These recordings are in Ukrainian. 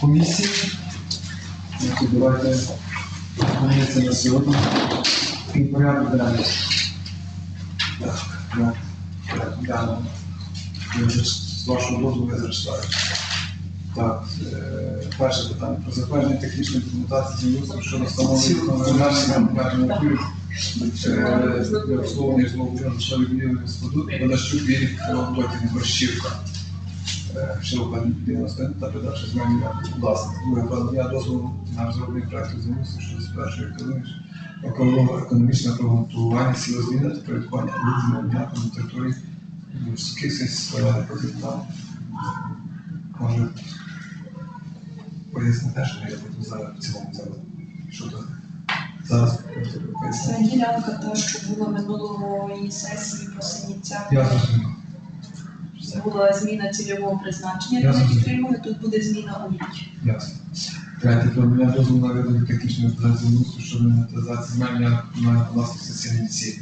комісії. Ну, Давайте зупинимося на сьогодні. І порядок денний. Так, порядок денний. Я вже З вашого дозволу я зачитаю. Так, е, перше питання. Про затвердження технічної документації землеустрою щодо встановлення впливу е, для обслуговування житлового будинку житлових будівель Водощук Вірік Потім Борщівка. Е, Широка 91 та передача земельної власних. Друге дозволу на розроблення проекту землеустрою щодо спершої економічне програмування сіли зміни та порядкування ділянок на території міських сільської потрібно. Може пояснити, що я буду зараз в цілому зараз. Що то? Зараз пояснити. Це ділянка та, що була минулої сесії по Синіця. Я зрозумів. Була зміна цільового призначення, Я яку ми підтримали, тут буде зміна у віки. Ясно. Третє. Про надання дозволу на ведення технічної організації мусу щодо інвентаризації земельної на власності сільниці.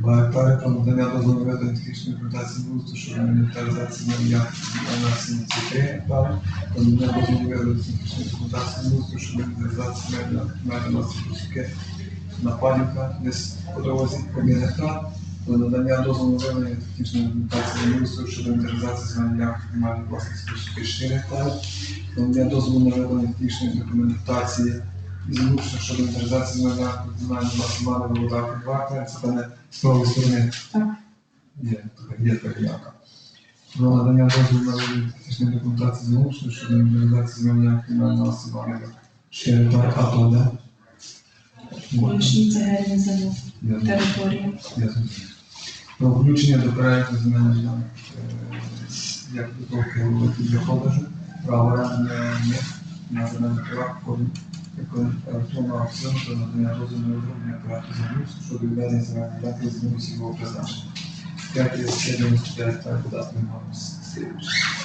Два гектари про надання дозволу на ведення технічної документації мусу щодо інвентаризації земельної на сільниці. Три гектари. Про надання дозволу на ведення технічної документації мусу щодо інвентаризації земельної на власності на панівка десь по дорозі один гектар. Про надання дозволу на ведення технічної документації мусу щодо інвентаризації земельної на власності 4 гектари надання дозволу на ведення технічної документації і залучення щодо інвентаризації земельного комунального власного вода квартира, це пане з правої сторони. Так. Є, така- є така ділянка. Про надання дозволу на ведення технічної документації залучення щодо інвентаризації земельного комунального власного ще гектар АТО, да? Колишні цегельні землі, Я територія. Про включення до проекту земельних ділянок е, як підготовки великих для продажу, право оренди на земельних правах входить електронного аукціону та надання дозволу на розроблення проекту землі щодо відведення земельних ділянки з зміни цільового призначення. П'яте є 99 та податний гамус. Десяте.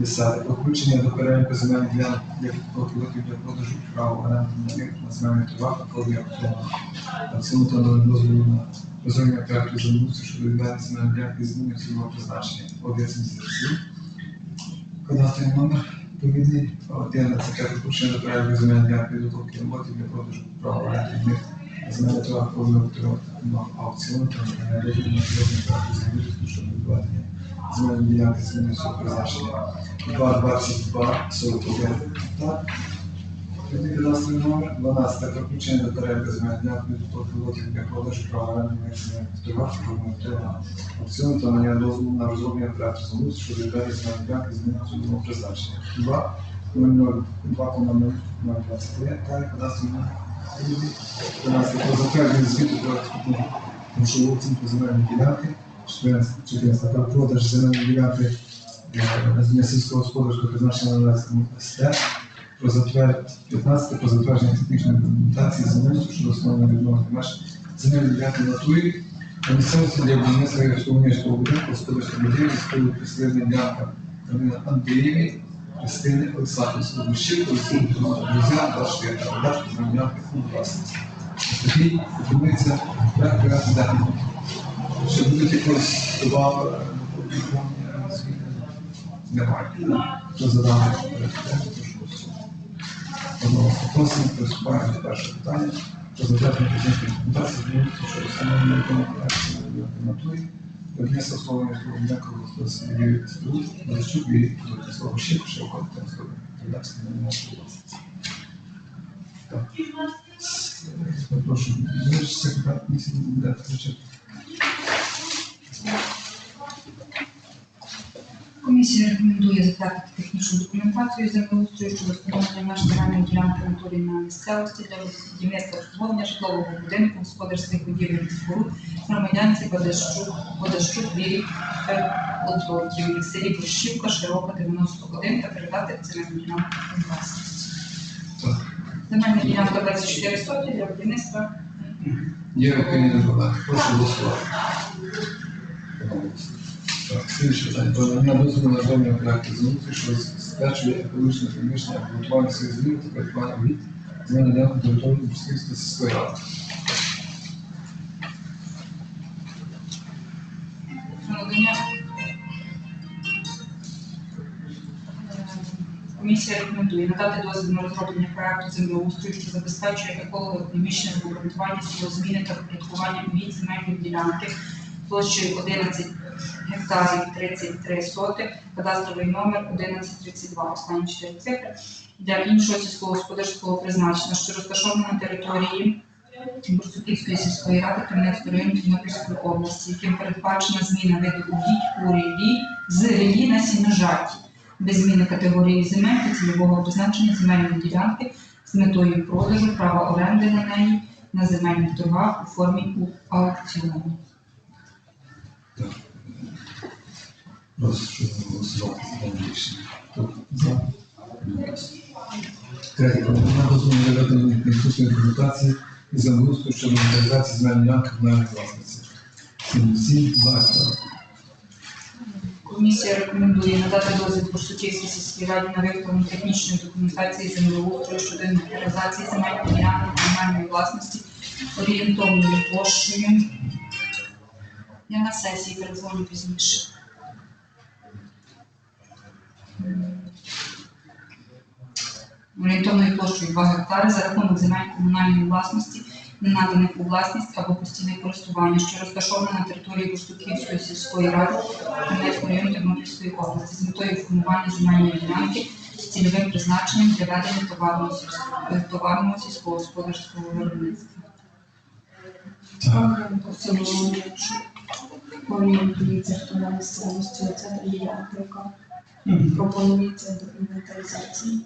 Десета. Подключения до перелика земен глян е противотивния продължи право на националния това в пълния автон. Абсолютно да е дозволено на разумния както за му също да видя земен глян и изменя своето призначение. Одесен за Русия. Кадастрен номер види тендът се как почне да прави за мен някакви доколки на моите ми продължи право на мир. За мен това е по-добре от това, но аукционът на енергия на природни прави за мир, защото това е за мен някакви сме се опрезначени. 2, 2, 3, 2 są odpowiednie, tak? Kiedy 11 numer, 12. Wykluczenie do terapii zmiennych podwodnych nakładasz prawa wpływawczych komunitera. Odsunięto na nią na rozumie pracy z umysł, że wybrali zmiennych i zmienia umowę przeznaczenia. 2, 2, 21, tak? 11 numer. 11. Po zatwierdzeniu zbytu dodatkowo muszą uczyć pozwolenie giganty. 14. 14. Prawo też zmiany giganty. Е, землі сільськогосподарського призначення на СТ. Про затвердження 15. Про затвердження технічної документації землі щодо встановлення відновлення меж земельної ділянки натурі на місцевості для будівництва житлового будинку, господарської будівлі, спільно прислідна ділянка Каміна Андрієві, Христини Олександрівської Дощів, Олексій та Швєта, передача земельної фонд власності. Такий пропонується проект порядку денний. Чи будуть якось добавки, зміни? Немає. Хто за даний порядок денний, прошу голосувати. Одноголосно просимо, приступаємо до першого питання. Про затвердження технічної документації змінюється, що встановлення проекту на натурі, Будівництво словами будинку господарської будівлі споруд, Малищук і слово ще широко та слово редакція на нашу власність. Так. Прошу, секретар комісії буде включити. Комісія рекомендує затвердити технічну документацію землеустрою щодо встановлення меж земельної ділянки на території на місцевості для будівництва обслуговування житлового будинку, господарських будівель і споруд громадянці Бадащук, Бадащук Вірі Лотвоків в селі Борщівка, Широка, 91 та передати земельну ділянку власність. Земельна ділянка 24 соті для будівництва Є опинія. Прошу голосувати. Про надання дозволу на зовні проекту землі, що забезпечує екологічне приміщення, готування своїх змін та придбання від земельної ділянки території Бурськівської сільської ради. Комісія рекомендує надати дозвіл на розроблення проекту землеустрою, що забезпечує еколого-економічне обґрунтування зміни та впорядкування від земельної ділянки площею 11 гектарів 33 соти, кадастровий номер 1132, останні чотири цифри, для іншого сільськогосподарського призначення, що розташовано на території Бурсуківської сільської ради Кам'янецького району Тернопільської області, яким передбачена зміна виду угідь у рілі з рілі на сіножаті, без зміни категорії земель та цільового призначення земельної ділянки з метою продажу права оренди на неї на земельних торгах у формі аукціону. Прошу голосувати за рішення. Хто за? Третє. Про надання дозволу на виготовлення технічної документації і землеустрою щодо інвентаризації земельної ділянки комунальної власності. 77 за. Комісія рекомендує надати дозвіл Бурсучівській сільській раді на виготовлення технічної документації землеустрою щодо інвентаризації земельної ділянки комунальної власності орієнтовною площею. Я на сесії передзвоню пізніше. Орієнтовною площею 2 гектари за рахунок земель комунальної власності, не наданих у власність або постійне користування, що розташована на території Бурштуківської сільської ради Хмельницького району Тернопільської області з метою формування земельної ділянки з цільовим призначенням для ведення товарного товарного сільськогосподарського виробництва. Так. По цілому, якщо орієнтується, хто пропонується до інвентаризації.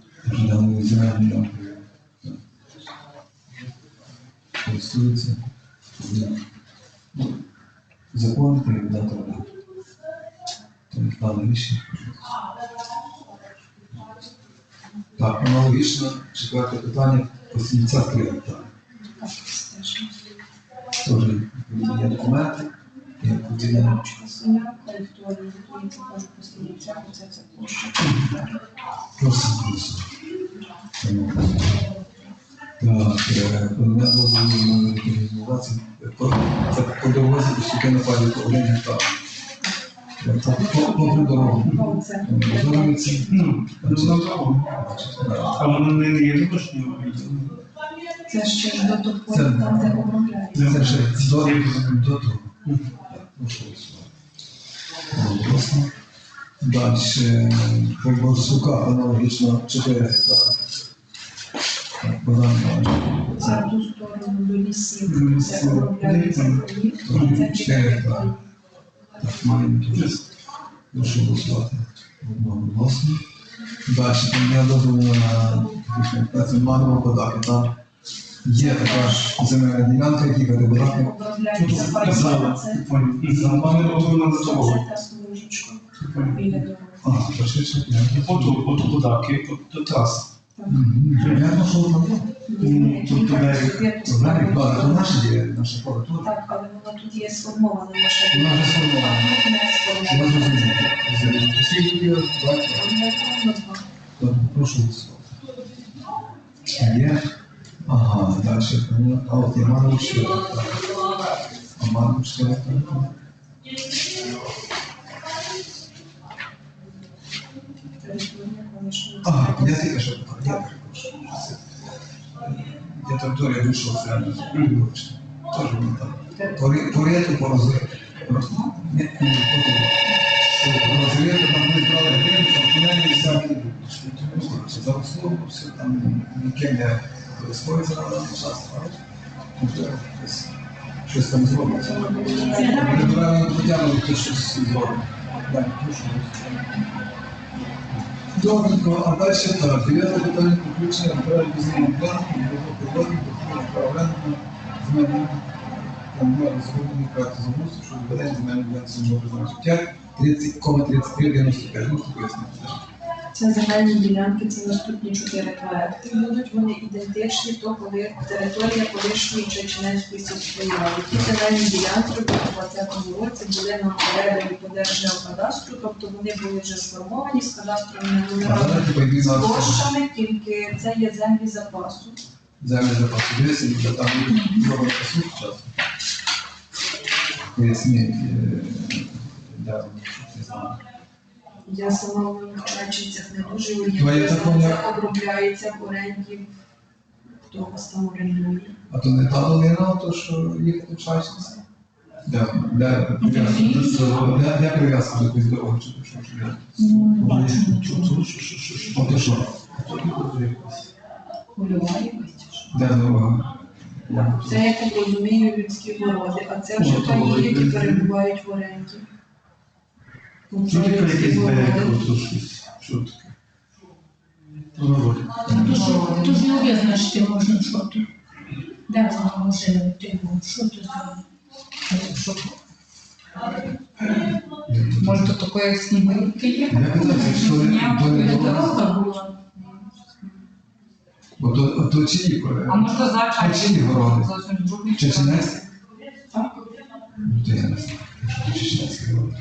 Даною земельною ділянкою. Так. Користується. Ну, Закон передати вода. То не впали рішення. Так, аналогічно, четверте питання по 73 гектари. Так, стежно. Теж є документи, є поділено. Свиня, коректорія, також постійця, оце це площа. Так, е, подання дозволу. Це по дорозі до Сукена Палі по один гектар. Це по- попри дорогу. Це. А воно не є точно. Це ще до того, Це- там, де обробляється. Це до, до того. Прошу голосувати. Голосно. Далі, по Борсука аналогічно 4 гектари. Так, Богдан Іванович. Це в ту сторону до лісів, До де лісів. обробляється Мгм. полів. Мгм. Це Ще біля так. полів. Так, маємо тут. Прошу голосувати. Одноголосно. Далі, там я дозволу на технічну працю Манового подаки. Там Є така ж земельна ділянка, які податки. Обробляється Тут За вами воно на того. це та смужечка біля дороги. А, пошли, Оту, оту подаки, от трас. Я. Ну, тут то наші є, наша пора тут. Так, але воно тут є сформоване наше. Вона вже сформоване. Давайте. Два. Так, Прошу голосувати. Є. Ага, далі. А от є Маново ще. так. А Маново ще. так. Територія колишнього Ага, я центру. тільки що питав. Я перепрошую. Я територія вийшов з реально. Теж воно там. Порядку порозрити. Просто ні, ні, потім. Порозрити, там ми брали гривень, там тунелі і самі Це за услугу, все там ніким не користується на можливо, хтось щось там зробить. Ми правильно потягнули, хтось щось зробить. Так, прошу. Добренько, а далі так, дев'яте питання включення переліку земельних планів, його проводить, управління земельних там ми розроблені проекти замусу, що ведення земельних ділянок сільського призначення. 30,3395, можете пояснити? Це земельні ділянки, це наступні чотири проекти. Будуть вони ідентичні, то коли територія колишньої Чеченецької сільської ради. Ті земельні ділянки у 2020 році були нам передані по Держгеокадастру, тобто вони були вже сформовані з кадастровими номерами. З площами, тільки це є землі запасу. землі запасу. Дивіться, там зробили посуд час. Поясніть, Я сама в моїх чачицях не дуже Ну, це обробляється в оренді. Хто вас там орендує? А то не та долина, то що їхати в Чайчинці? Де, прив'язка? до якоїсь дороги чи що? чи де? А то що? Польова якась чи що? Де дорога? Це, я так розумію, людські городи, а це вже Ну, то які перебувають в оренді. Що людські якийсь городи. берег, ото щось? Що таке? Городи. То ж, то ж не визначити можна, що то. Де воно може ти, що то за. Що то? Може, то таке як снігурівки є? Я питаюся, що то не дорога? була. Бо то, то чиї А городи? може, то за А чиї городи? Зовсім другий. Чеченець? Так. Ну, то я не знаю. Чеченецькі городи.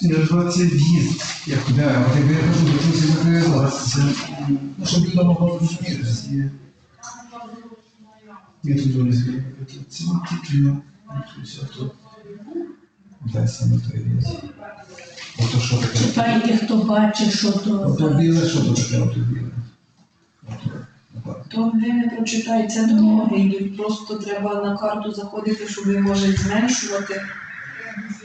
Я ж бачу, це в'їзд. Як я кажу, до не. Це Ну, щоб люди могли зрозуміти. є. Я тут не знаю. Це не тільки на все тут. Де саме той ліс? Ото що таке? Читайте, хто бачить, що то. Ото біле, що то таке ото біле? То ви не прочитаєте, це йдуть. Просто треба на карту заходити, щоб ви може зменшувати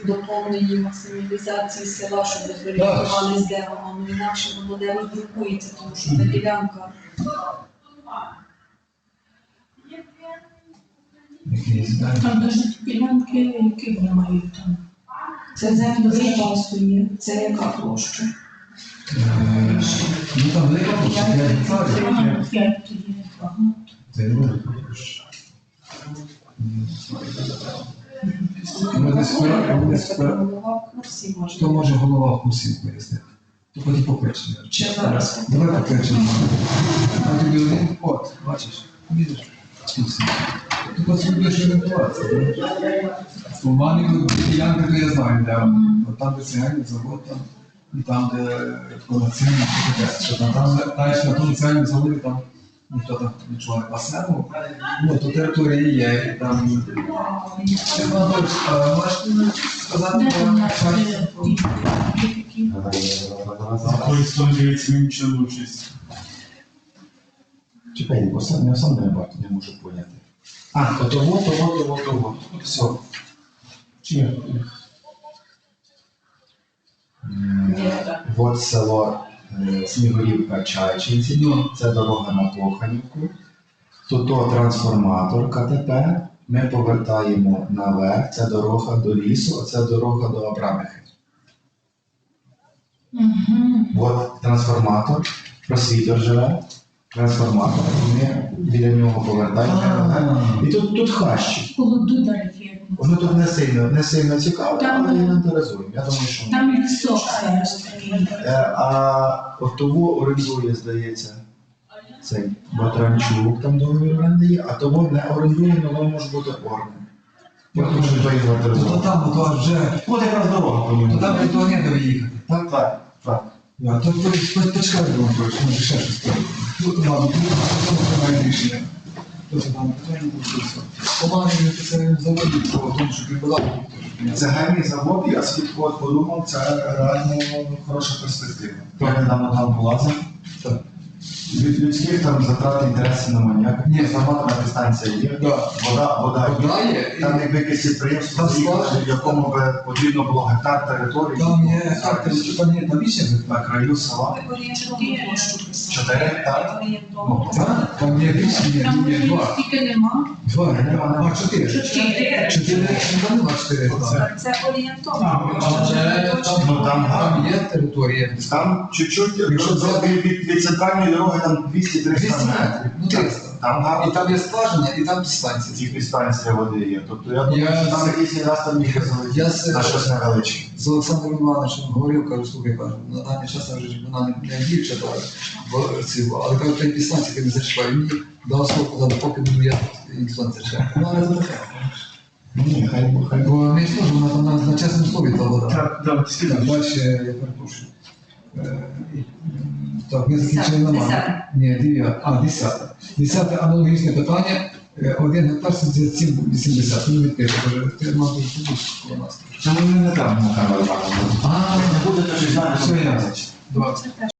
до повної максималізації села, щоб зорієнтували з де воно. Ну інакше воно де роздрукується, тому що та ділянка. Там навіть ділянки, які вони мають там. Це землі запасу є. Це яка площа? Е, Ну там велика площа, 5 гектарів. Ага, п'ять тоді. Це велика площа. Голова може. Хто може голова в курсі пояснити? То потім покличемо. Чи зараз? Давай покличемо. А тобі один от, бачиш, бачиш? Курсі. Ти потрібно орієнтуватися. У мене ділянки, то я знаю, де вони. От Там, де цегельний завод, там, і там, де що таке. Що там, там, знаєш, на тому цегельному заводі, там ніхто там нічого не пасне, ну, то територія є, і там... Ще Анатолій, а можеш мені сказати, про е, нічого не вчись. Чекай, бо сам, я сам не бачу, не можу поняти. А, то того, того, того, того. Все. Чи Ні, так. Село е, Снігурівка Чайчинці, це дорога на Коханівку. Тут то трансформатор КТП. Ми повертаємо наверх, це дорога до лісу, а це дорога до Абрамихи. Угу. От трансформатор, просвітер живе, трансформатор, ми біля нього повертаємо. І тут, тут хащі. Воно тут не сильно, не сильно цікаво, Там- але інвентаризуємо. Я думаю, що. Там лісок зараз такий. Е, а от того орендує, здається, цей Батранчук, там договір оренди є, а того не орендує, але може бути орним. Я думаю, що то то там, то вже, От якраз дорога по ньому. там то не де їхати. Так, так, так. А то по- по- почекай, Роман Петрович, може ще щось треба. Тут тут приймає рішення. Тут там питання буде. Команди це заводі, бо тому, що прибула. Загальний завод, я собі подумав, це реально хороша перспектива. Я недавно там полазив. Від людських там затрат інтересів немає ніяких. Ні. Трансформаторна дистанція є. Да. Вода, вода. Вода є, і Там якби якесь підприємство, Там скважина. в якому би потрібно було гектар території. там є, так, там чи там є, там більше на краю села. Чотири гектари. Орієнтовну. Так, там є більше, є, Там є два. нема. Два, нема, а чотири. Чотири. Чотири, там нема чотири. Так, Це площа. але це точно. Ну, там, Там є територія. Там чуть-чуть, Якщо якщо від, від центральної дороги там 200-300 метрів. метрів, ну 300. Там І там є скважина, і там дистанція. тільки станція води є. Тобто я думаю, Я- що там якийсь раз там міг Я з- на щось невеличке. з Олександром Івановичем говорив, кажу, слухай, кажу, на даний час вже вона не, не бо ці, але кажу, ти дистанції ти не зачіпай. Мені дав слово казати, поки буду я не зачіпає. Ну, але це таке. Ні, хай, хай. Бо не ж вона там на, на чесному слові та вода. Так, Так, слідуючи. далі я перепрошую. Е, Так, ми закінчили на Десяте. Ні, дев'ята. А, десяте. Десяте аналогічне питання Е, Один гектар це 7,80, він відпише, каже, ти мав бути більше коло нас. Це ми не там на камеру. А, Не буде, то ж знати, що я. Два. Це теж